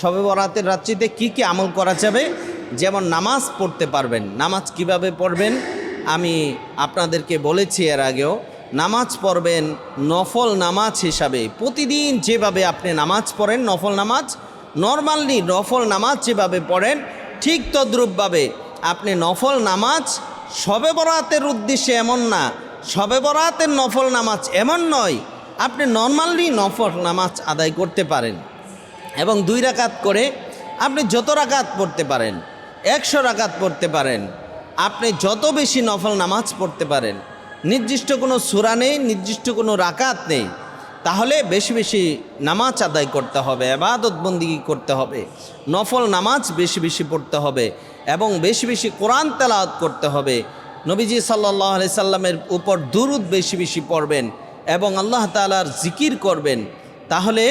শবে বরাতের রাত্রিতে কি কি আমল করা যাবে? যেমন নামাজ পড়তে পারবেন। নামাজ কীভাবে পড়বেন? আমি আপনাদেরকে বলেছি এর আগেও, নামাজ পড়বেন নফল নামাজ হিসাবে। প্রতিদিন যেভাবে আপনি নামাজ পড়েন, নফল নামাজ, নর্মালি নফল নামাজ যেভাবে পড়েন, ঠিক তদ্রূপভাবে আপনি নফল নামাজ শবে বরাতের উদ্দেশ্যে এমন না। শবে বরাতের নফল নামাজ এমন নয়, আপনি নর্মালি নফল নামাজ আদায় করতে পারেন। এবং দুই রাকাত করে আপনি যত রাকাত পড়তে পারেন, একশো রাকাত পড়তে পারেন, আপনি যত বেশি নফল নামাজ পড়তে পারেন, নির্দিষ্ট কোনো সুরা নেই, নির্দিষ্ট কোনো রাকাত নেই, তাহলে বেশি বেশি নামাজ আদায় করতে হবে আবাদত বন্দিগি করতে হবে, নফল নামাজ বেশি বেশি পড়তে হবে এবং বেশি বেশি কোরআন তেলাওয়াত করতে হবে। নবীজি সাল্লাহ আলি সাল্লামের উপর দুরুদ বেশি বেশি পড়বেন এবং আল্লাহ তালার জিকির করবেন, তাহলে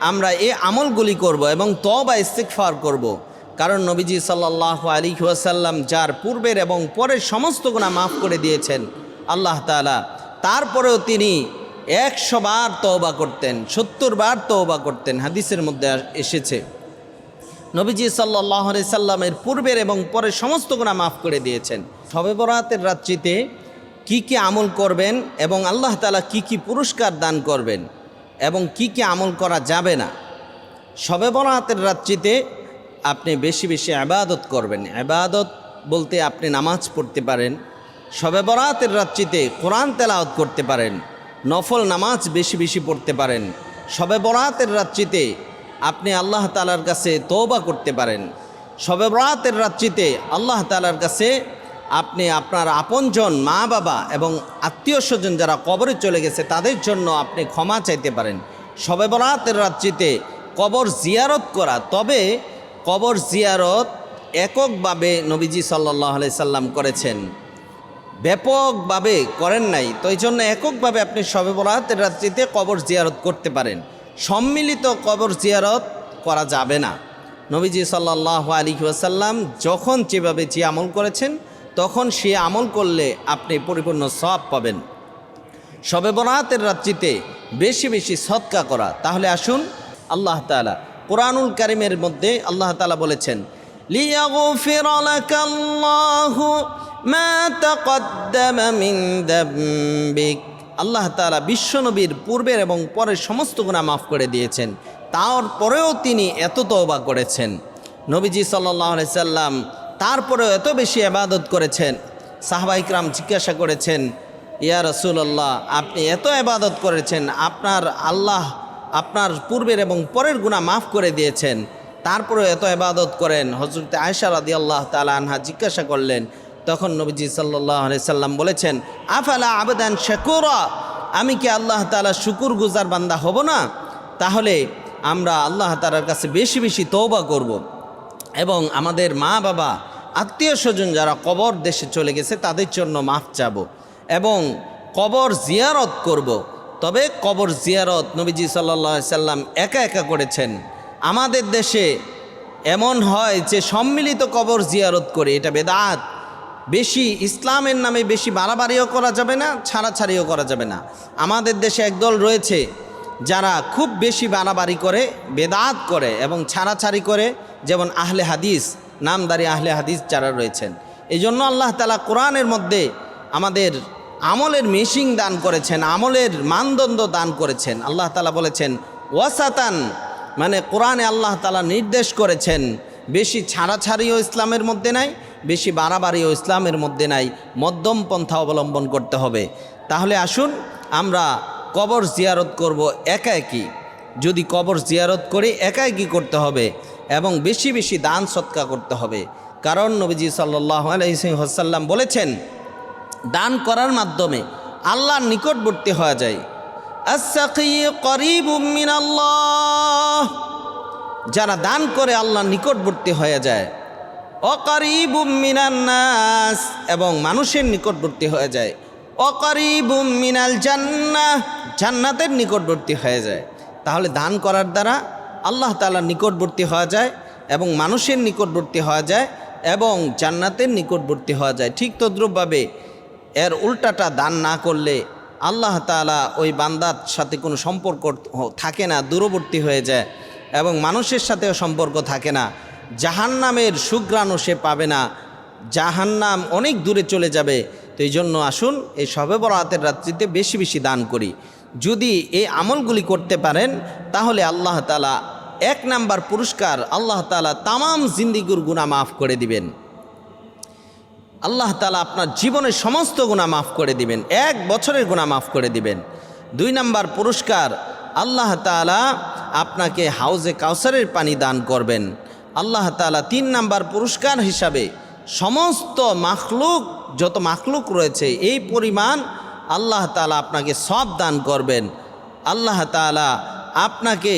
আমরা এই আমলগুলি করব এবং তবা ইস্তিকফার করব। কারণ নবীজি সাল্লাহ আলী ওয়াসাল্লাম যার পূর্বের এবং পরের সমস্ত গুণা মাফ করে দিয়েছেন, আল্লাহ তালা তারপরেও তিনি একশো বার তওবা করতেন, সত্তর বার তওবা করতেন, হাদিসের মধ্যে এসেছে। নবীজি সাল্লাহ সাল্লামের পূর্বের এবং পরের সমস্ত গুণা মাফ করে দিয়েছেন। শবে বরাতের রাত্রিতে কি কি আমল করবেন এবং আল্লাহ তালা কি কি পুরস্কার দান করবেন? এবং কি কি আমল করা যাবে না। শবে বরাতের রাত্রিতে আপনি বেশি বেশি আবাদত করবেন। আবাদত বলতে আপনি নামাজ পড়তে পারেন। শবে বরাতের রাত্রিতে কোরআন তেলাওত করতে পারেন। নফল নামাজ বেশি বেশি পড়তে পারেন। শবে বরাতের রাত্রিতে আপনি আল্লাহ তালার কাছে তৌবা করতে পারেন। শবে বরাতের রাত্রিতে আল্লাহ তালার কাছে আপনি আপনার আপনজন মা বাবা এবং আত্মীয় স্বজন যারা কবরে চলে গেছে, তাদের জন্য আপনি ক্ষমা চাইতে পারেন। শবে বরাতের রাত্রিতে কবর জিয়ারত করা। তবে কবর জিয়ারত এককভাবে নবীজি সাল্লাহ আলি সাল্লাম করেছেন। ব্যাপকভাবে করেন নাই। তো এই জন্য এককভাবে আপনি শবে বরাতের রাত্রিতে কবর জিয়ারত করতে পারেন। সম্মিলিত কবর জিয়ারত করা যাবে না। নবীজি সাল্লাহ আলী ওয়াসাল্লাম যখন যেভাবে যে আমল করেছেন তখন সে আমল করলে আপনি পরিপূর্ণ সব পাবেন শবে বরাতের রাত্রিতে বেশি বেশি সৎকা করা তাহলে আসুন আল্লাহ তালা কোরআনুল কারিমের মধ্যে আল্লাহ তালা বলেছেন ليغفر لك الله ما تقدم من ذنبك আল্লাহ তালা বিশ্বনবীর পূর্বের এবং পরের সমস্ত গুণা মাফ করে দিয়েছেন তারপরেও তিনি এত তওবা করেছেন নবীজি সাল্লাহ সাল্লাম তারপরেও এত বেশি আবাদত করেছেন সাহবাইকরাম জিজ্ঞাসা করেছেন, ইয়া রসুল্লাহ আপনি এত আবাদত করেছেন, আপনার আল্লাহ আপনার পূর্বের এবং পরের গুণা মাফ করে দিয়েছেন তারপরে এত এবাদত করেন হজরত আয়সা রাদি আল্লাহ তালা আনহা জিজ্ঞাসা করলেন, তখন নবীজি সাল্লাহ সাল্লাম বলেছেন, আফালা আবেদান শেকুরা, আমি কি আল্লাহ তালা শুকুর গুজার বান্দা হব না তাহলে আমরা আল্লাহ তালার কাছে বেশি বেশি তৌবা করব। এবং আমাদের মা বাবা, আত্মীয় স্বজন যারা কবর দেশে চলে গেছে, তাদের জন্য মাফ চাবো এবং কবর জিয়ারত করব। তবে কবর জিয়ারত নবীজি সাল্লা সাল্লাম একা একা করেছেন। আমাদের দেশে এমন হয় যে সম্মিলিত কবর জিয়ারত করে, এটা বেদাত। বেশি ইসলামের নামে বেশি বাড়াবাড়িও করা যাবে না, ছাড়াছাড়িও করা যাবে না। আমাদের দেশে একদল রয়েছে যারা খুব বেশি বাড়াবাড়ি করে, বেদাত করে এবং ছাড়াছাড়ি করে, যেমন আহলে হাদিস, নামদারি আহলে হাদিস যারা রয়েছেন। এই জন্য আল্লাহ তালা কোরআনের মধ্যে আমাদের আমলের মেশিং দান করেছেন, আমলের মানদণ্ড দান করেছেন। আল্লাহ তালা বলেছেন, ওয়াসাতান মানে কোরআনে আল্লাহ তালা নির্দেশ করেছেন, বেশি ছাড়াছাড়িও ইসলামের মধ্যে নাই, বেশি বাড়াবাড়িও ইসলামের মধ্যে নাই, মধ্যম পন্থা অবলম্বন করতে হবে। তাহলে আসুন, আমরা কবর জিয়ারত করব একা একই যদি কবর জিয়ারত করি একা একই করতে হবে? এবং বেশি বেশি দান সৎকা করতে হবে। কারণ নবীজি সাল্লাহ আলহিসাল্লাম বলেছেন, দান করার মাধ্যমে আল্লাহর নিকটবর্তী হওয়া যায়। যারা দান করে আল্লাহর নিকটবর্তী হয়ে যায়। অকারিব নাস এবং মানুষের নিকটবর্তী হয়ে যায়। অকারিব মিনাল জান্না। জান্নাতের নিকটবর্তী হয়ে যায়। তাহলে দান করার দ্বারা আল্লাহ তালার নিকটবর্তী হওয়া যায় এবং মানুষের নিকটবর্তী হওয়া যায় এবং জান্নাতের নিকটবর্তী হওয়া যায়। ঠিক তদ্রুপভাবে এর উল্টাটা দান না করলে আল্লাহ তালা ওই বান্দার সাথে কোনো সম্পর্ক থাকে না, দূরবর্তী হয়ে যায় এবং মানুষের সাথেও সম্পর্ক থাকে না। জাহান্নামের সুগ্রাণও সে পাবে না। জাহান্নাম অনেক দূরে চলে যাবে। তো এই জন্য আসুন, এই সবে বরাতের রাত্রিতে বেশি বেশি দান করি। যদি এই আমলগুলি করতে পারেন, তাহলে আল্লাহ তালা এক নাম্বার পুরস্কার আল্লাহ তালা তামাম জিন্দিগুর গুণা মাফ করে দিবেন। আল্লাহ তালা আপনার জীবনের সমস্ত গুণা মাফ করে দিবেন, এক বছরের গুণা মাফ করে দিবেন। দুই নাম্বার পুরস্কার, আল্লাহ তালা আপনাকে হাউজে কাউসারের পানি দান করবেন। আল্লাহ তালা তিন নাম্বার পুরস্কার হিসাবে সমস্ত মাখলুক, যত মাখলুক রয়েছে, এই পরিমাণ আল্লাহ তালা আপনাকে সব দান করবেন। আল্লাহ তালা আপনাকে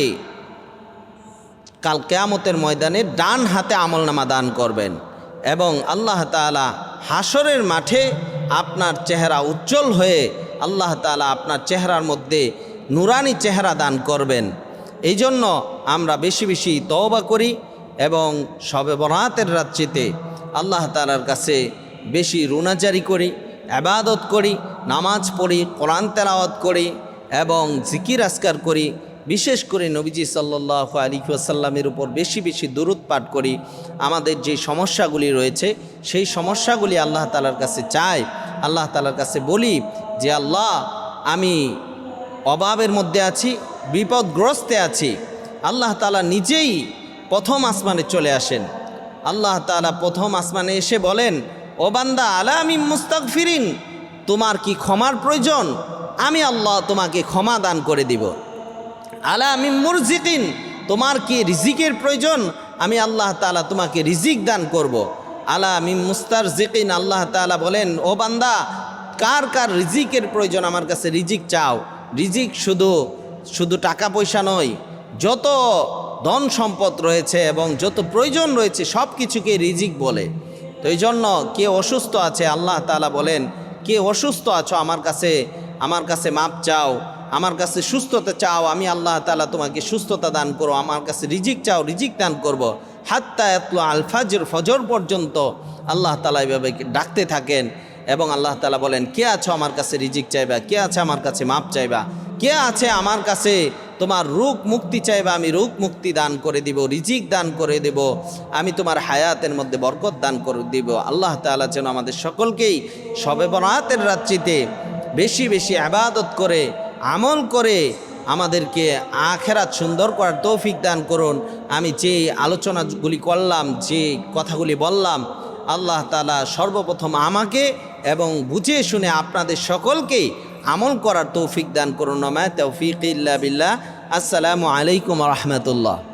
কাল কেয়ামতের ময়দানে ডান হাতে আমলনামা দান করবেন এবং আল্লাহ তালা হাসরের মাঠে আপনার চেহারা উজ্জ্বল হয়ে আল্লাহ তালা আপনার চেহারার মধ্যে নুরানি চেহারা দান করবেন। এই জন্য আমরা বেশি বেশি তওবা করি এবং সবে বরাতের রাত্রিতে আল্লাহ তালার কাছে বেশি রুনাজারি করি আবাদত করি, নামাজ পড়ি, কোরআন তেলাওয়াত করি এবং জিকির আসকার করি। বিশেষ করে নবীজি সাল্লাহ আলী ওয়াসাল্লামের উপর বেশি বেশি দূরত পাঠ করি। আমাদের যে সমস্যাগুলি রয়েছে, সেই সমস্যাগুলি আল্লাহ তালার কাছে চাই। আল্লাহ তালার কাছে বলি যে, আল্লাহ, আমি অভাবের মধ্যে আছি, বিপদগ্রস্তে আছি। আল্লাহ তালা নিজেই প্রথম আসমানে চলে আসেন। আল্লাহ তালা প্রথম আসমানে এসে বলেন, ও বান্দা, আলা আমি মুস্তাক ফিরিন তোমার কি ক্ষমার প্রয়োজন? আমি আল্লাহ তোমাকে ক্ষমা দান করে দিব। আলা আমি মুরজিকিন? তোমার কি রিজিকের প্রয়োজন? আমি আল্লাহ তালা তোমাকে রিজিক দান করব। আলা আমি মুস্তার জিকিন আল্লাহ তালা বলেন, ও বান্দা, কার কার রিজিকের প্রয়োজন? আমার কাছে রিজিক চাও। রিজিক শুধু শুধু টাকা পয়সা নয়। যত ধন সম্পদ রয়েছে এবং যত প্রয়োজন রয়েছে সব কিছুকে রিজিক বলে। তো এই জন্য কে অসুস্থ আছে, আল্লাহ তালা বলেন, কে অসুস্থ আছো, আমার কাছে আমার কাছে মাপ চাও, আমার কাছে সুস্থতা চাও, আমি আল্লাহ তালা তোমাকে সুস্থতা দান করো আমার কাছে রিজিক চাও, রিজিক দান করব। হাত্তা এতলো আল ফাজর, ফজর পর্যন্ত আল্লাহ তালা এভাবে ডাকতে থাকেন এবং আল্লাহ তালা বলেন, কে আছো আমার কাছে রিজিক চাইবা? কে আছে আমার কাছে মাপ চাইবা? কে আছে আমার কাছে তোমার রূপ মুক্তি চাইবা, আমি রূপ মুক্তি দান করে দিব, রিজিক দান করে দেব, আমি তোমার হায়াতের মধ্যে বরকত দান করে দিব। আল্লাহ তালা যেন আমাদের সকলকেই সবে বরাতের রাত্রিতে বেশি বেশি আবাদত করে, আমল করে আমাদেরকে আখেরাত সুন্দর করার তৌফিক দান করুন। আমি যে আলোচনাগুলি করলাম, যে কথাগুলি বললাম, আল্লাহ তালা সর্বপ্রথম আমাকে এবং বুঝে শুনে আপনাদের সকলকেই আমল করার তৌফিক দান করুন নমায় তৌফিক ইল্লা বিল্লাহ। আসসালামু আলাইকুম রহমতুল্লাহ।